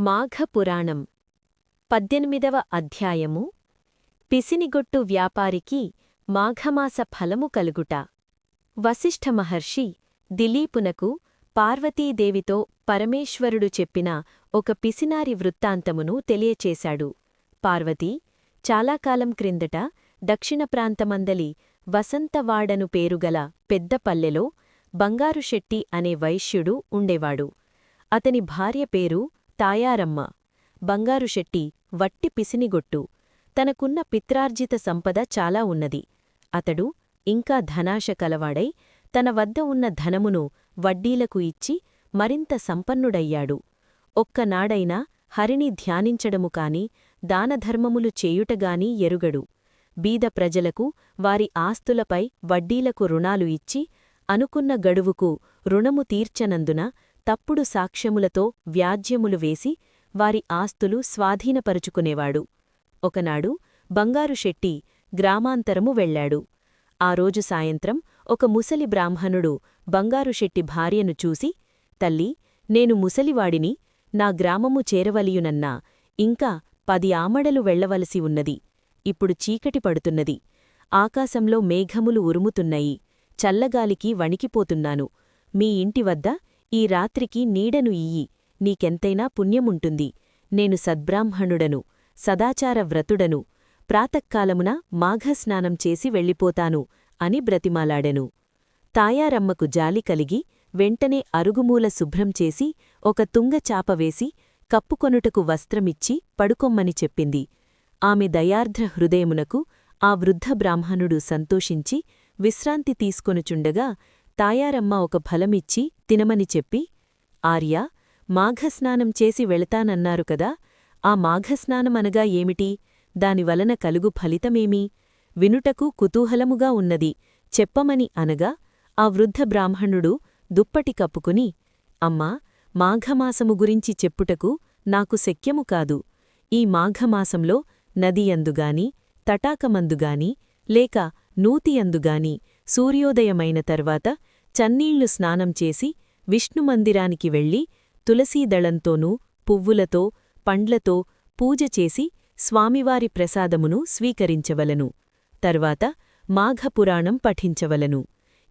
మాఘపురాణం పద్దెనిమిదవ అధ్యాయము. పిసినిగొట్టు వ్యాపారికి మాఘమాస ఫలము కలుగుట. వశిష్ఠ మహర్షి దిలీపునకు పార్వతీదేవితో పరమేశ్వరుడు చెప్పిన ఒక పిసినారి వృత్తాంతమును తెలియచేశాడు. పార్వతీ చాలాకాలం క్రిందట దక్షిణ ప్రాంతమందలి వసంతవాడను పేరుగల పెద్ద పల్లెలో బంగారుశెట్టి అనే వైశ్యుడు ఉండేవాడు. అతని భార్య పేరు తాయారమ్మ. బంగారుశెట్టి వట్టి పిసినిగొట్టు తనకున్న పిత్రార్జిత సంపద చాలా ఉన్నది. అతడు ఇంకా ధనాశ కలవాడై తన వద్ద ఉన్న ధనమును వడ్డీలకు ఇచ్చి మరింత సంపన్నుడయ్యాడు. ఒక్కనాడైనా హరిని ధ్యానించడము కాని దానధర్మములు చేయుటగాని ఎరుగడు. బీద ప్రజలకు వారి ఆస్తులపై వడ్డీలకు రుణాలు ఇచ్చి అనుకున్న గడువుకు రుణము తీర్చనందున తప్పుడు సాక్ష్యములతో వ్యాజ్యములు వేసి వారి ఆస్తులు స్వాధీనపరుచుకునేవాడు. ఒకనాడు బంగారుశెట్టి గ్రామాంతరము వెళ్ళాడు ఆ రోజు సాయంత్రం ఒక ముసలి బ్రాహ్మణుడు బంగారుశెట్టి భార్యను చూసి తల్లి నేను ముసలివాడిని నా గ్రామము చేరవలియునన్నా ఇంకా పది ఆమడలు వెళ్ళవలసి ఉన్నది. ఇప్పుడు చీకటి పడుతున్నది. ఆకాశంలో మేఘములు ఉరుముతున్నాయి. చల్లగాలికి వణికిపోతున్నాను. మీ ఇంటివద్ద ఈ రాత్రికి నీడను ఇయ్యి నీకెంతైనా పుణ్యముంటుంది. నేను సద్బ్రాహ్మణుడను సదాచార వ్రతుడను ప్రాతక్కాలమున మాఘస్నానం చేసి వెళ్ళిపోతాను అని బ్రతిమాలాడెను. తాయారమ్మకు జాలి కలిగి వెంటనే అరుగుమూల శుభ్రం చేసి ఒక తుంగ చాపవేసి కప్పుకొనుటకు వస్త్రమిచ్చి పడుకొమ్మని చెప్పింది. ఆమె దయార్ద్ర హృదయమునకు ఆ వృద్ధ బ్రాహ్మణుడు సంతోషించి విశ్రాంతి తీసుకొనుచుండగా తాయారమ్మ ఒక ఫలమిచ్చి తినమని చెప్పి ఆర్యా మాఘస్నానం చేసి వెళతానన్నారు కదా ఆ మాఘస్నానమనగా ఏమిటి? దానివలన కలుగు ఫలితమేమి? వినుటకు కుతూహలముగా ఉన్నది చెప్పమని అనగా ఆ వృద్ధ బ్రాహ్మణుడు దుప్పటి కప్పుకుని అమ్మా మాఘమాసము గురించి చెప్పుటకు నాకు శక్యము కాదు. ఈ మాఘమాసంలో నదియందుగాని తటాకమందుగాని లేక నూతియందుగాని సూర్యోదయమైన తర్వాత చన్నీళ్ళు స్నానం చేసి విష్ణుమందిరానికి వెళ్ళి తులసీదళంతోనూ పువ్వులతో పండ్లతో పూజ చేసి స్వామివారి ప్రసాదమును స్వీకరించవలను. తర్వాత మాఘపురాణం పఠించవలను.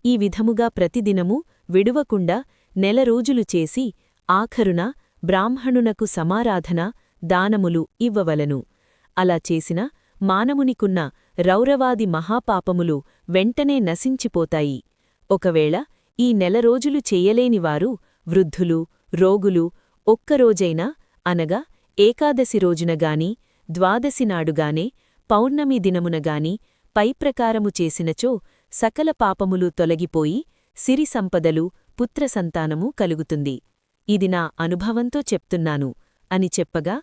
ఈ విధముగా ప్రతిదినము విడువకుండా నెల రోజులు చేసి ఆఖరున బ్రాహ్మణునకు సమారాధన దానములు ఇవ్వవలను. అలా చేసిన మానమునికున్న రౌరవాది మహాపాపములు వెంటనే నశించిపోతాయి. ఒకవేళ ఈ నెల రోజులు చెయ్యలేనివారు వృద్ధులు రోగులు ఒక్కరోజైనా అనగా ఏకాదశి రోజునగాని ద్వాదశినాడుగానే పౌర్ణమి దినమునగాని పైప్రకారము చేసినచో సకల పాపములు తొలగిపోయి సిరి సంపదలు పుత్రసంతానము కలుగుతుంది. ఇది నా అనుభవంతో చెప్తున్నాను అని చెప్పగా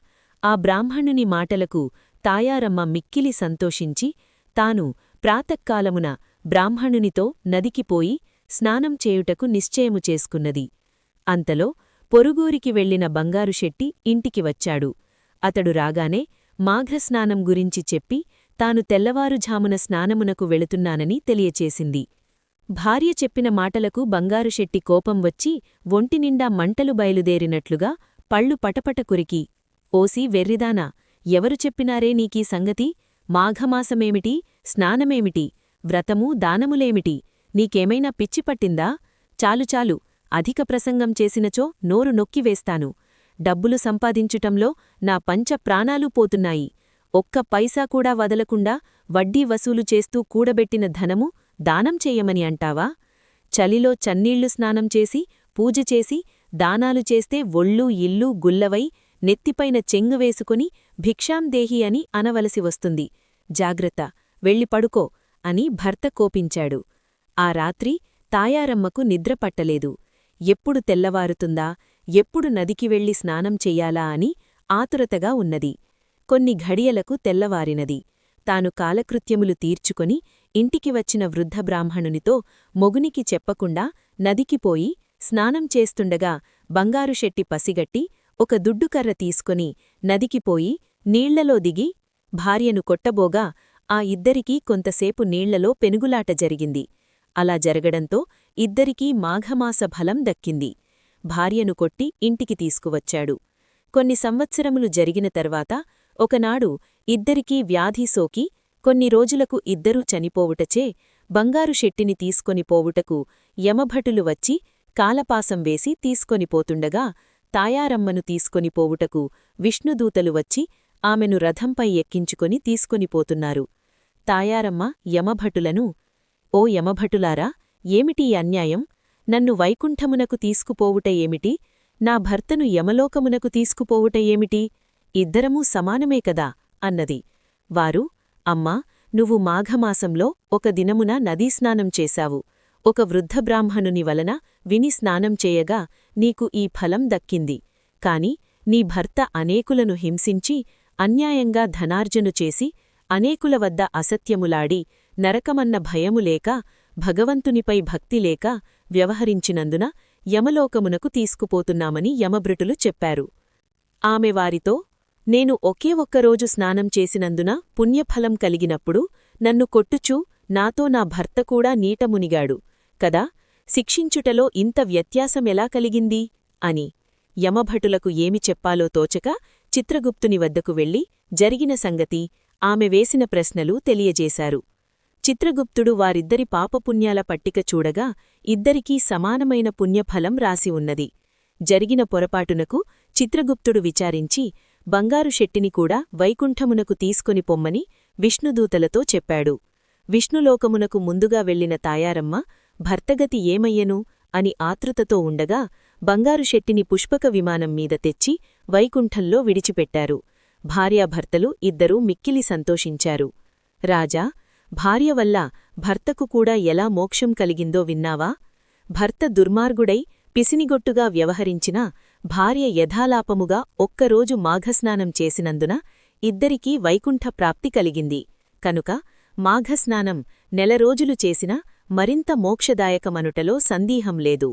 ఆ బ్రాహ్మణుని మాటలకు తాయారమ్మ మిక్కిలి సంతోషించి తాను ప్రాతకాలమున బ్రాహ్మణునితో నదికిపోయి స్నానం చేయుటకు నిశ్చయము చేసుకున్నది. అంతలో పొరుగూరికి వెళ్ళిన బంగారుశెట్టి ఇంటికి వచ్చాడు. అతడు రాగానే మాఘస్నానం గురించి చెప్పి తాను తెల్లవారుఝామున స్నానమునకు వెళుతున్నానని తెలియచేసింది. భార్య చెప్పిన మాటలకు బంగారుశెట్టి కోపం వచ్చి ఒంటినిండా మంటలు బయలుదేరినట్లుగా పళ్ళు పటపట కురికి ఓసి వెర్రిదానా ఎవరు చెప్పినారే నీకీ సంగతి? మాఘమాసమేమిటి? స్నానమేమిటి? వ్రతమూ దానములేమిటి? నీకేమైనా పిచ్చిపట్టిందా చాలుచాలు అధిక ప్రసంగం చేసినచో నోరు నొక్కివేస్తాను డబ్బులు సంపాదించుటంలో నా పంచ ప్రాణాలూ పోతున్నాయి. ఒక్క పైసా కూడా వదలకుండా వడ్డీ వసూలు చేస్తూ కూడబెట్టిన ధనము దానం చెయ్యమని అంటావా? చలిలో చన్నీళ్ళు స్నానం చేసి పూజ చేసి దానాలు చేస్తే ఒళ్ళూ ఇల్లు గుల్లవై నెత్తిపైన చెంగు వేసుకుని భిక్షాందేహి అని అనవలసి వస్తుంది. జాగ్రత్త వెళ్ళి పడుకో. అని భర్త కోపించాడు. ఆ రాత్రి తాయారమ్మకు నిద్రపట్టలేదు ఎప్పుడు తెల్లవారుతుందా? ఎప్పుడు నదికి వెళ్ళి స్నానం చెయ్యాలా అని ఆతురతగా ఉన్నది. కొన్ని ఘడియలకు తెల్లవారినది. తాను కాలకృత్యములు తీర్చుకొని ఇంటికి వచ్చిన వృద్ధ బ్రాహ్మణునితో మొగునికి చెప్పకుండా నదికిపోయి స్నానం చేస్తుండగా బంగారుశెట్టి పసిగట్టి ఒక దుడ్డుకర్ర తీసుకుని నదికిపోయి నీళ్ళలో దిగి భార్యను కొట్టబోగా ఆ ఇద్దరికీ కొంతసేపు నీళ్ళలో పెనుగులాట జరిగింది. అలా జరగడంతో ఇద్దరికీ మాఘమాస ఫలం దక్కింది. భార్యను కొట్టి ఇంటికి తీసుకువచ్చాడు. కొన్ని సంవత్సరములు జరిగిన తర్వాత ఒకనాడు ఇద్దరికీ వ్యాధి సోకి కొన్ని రోజులకు ఇద్దరూ చనిపోవుటచే బంగారు షెట్టిని తీసుకొని పోవుటకు యమభటులు వచ్చి కాలపాసం వేసి తీసుకొని పోతుండగా తాయారమ్మను తీసుకొని పోవుటకు విష్ణుదూతలు వచ్చి ఆమెను రథంపై ఎక్కించుకొని తీసుకొనిపోతున్నారు తాయారమ్మ యమభటులను ఓ యమభటులారా ఏమిటి ఈ అన్యాయం? నన్ను వైకుంఠమునకు తీసుకుపోవుట ఏమిటి? నా భర్తను యమలోకమునకు తీసుకుపోవుట ఏమిటి? ఇద్దరమూ సమానమే కదా అన్నది. వారు అమ్మా నువ్వు మాఘమాసంలో ఒక దినమున నదీస్నానం చేశావు. ఒక వృద్ధ బ్రాహ్మణుని వలన విని స్నానం చేయగా నీకు ఈ ఫలం దక్కింది. కాని నీ భర్త అనేకులను హింసించి అన్యాయంగా ధనార్జను చేసి అనేకుల వద్ద అసత్యములాడి నరకమన్న భయములేక భగవంతునిపై భక్తిలేక వ్యవహరించినందున యమలోకమునకు తీసుకుపోతున్నామని యమభృటులు చెప్పారు. ఆమె వారితో నేను ఒకే ఒక్కరోజు స్నానం చేసినందున పుణ్యఫలం కలిగినప్పుడు నన్ను కొట్టుచూ నాతో నా భర్త కూడా నీట మునిగాడు. కదా శిక్షించుటలో ఇంత వ్యత్యాసమెలా కలిగింది అని యమభటులకు ఏమి చెప్పాలో తోచక చిత్రగుప్తుని వద్దకు వెళ్ళి జరిగిన సంగతి ఆమె వేసిన ప్రశ్నలు తెలియజేశారు. చిత్రగుప్తుడు వారిద్దరి పాపపుణ్యాల పట్టిక చూడగా ఇద్దరికీ సమానమైన పుణ్యఫలం రాసి ఉన్నది. జరిగిన పొరపాటునకు చిత్రగుప్తుడు విచారించి బంగారు శెట్టిని కూడా వైకుంఠమునకు తీసుకొని పొమ్మని విష్ణుదూతలతో చెప్పాడు. విష్ణులోకమునకు ముందుగా వెళ్ళిన తాయారమ్మ భర్తగతి ఏమయ్యను? అని ఆతృతతో ఉండగా బంగారు శెట్టిని పుష్పక విమానం మీద తెచ్చి వైకుంఠంలో విడిచిపెట్టారు. భార్యాభర్తలు ఇద్దరూ మిక్కిలి సంతోషించారు. రాజా భార్య వల్ల భర్తకు కూడా ఎలా మోక్షం కలిగిందో విన్నావా? భర్త దుర్మార్గుడై పిసినిగొట్టుగా వ్యవహరించినా భార్య యథాలాపముగా ఒక్కరోజు మాఘస్నానం చేసినందున ఇద్దరికీ వైకుంఠ ప్రాప్తి కలిగింది. కనుక మాఘస్నానం నెల రోజులు చేసినా మరింత మోక్షదాయకమనుటలో సందేహం లేదు.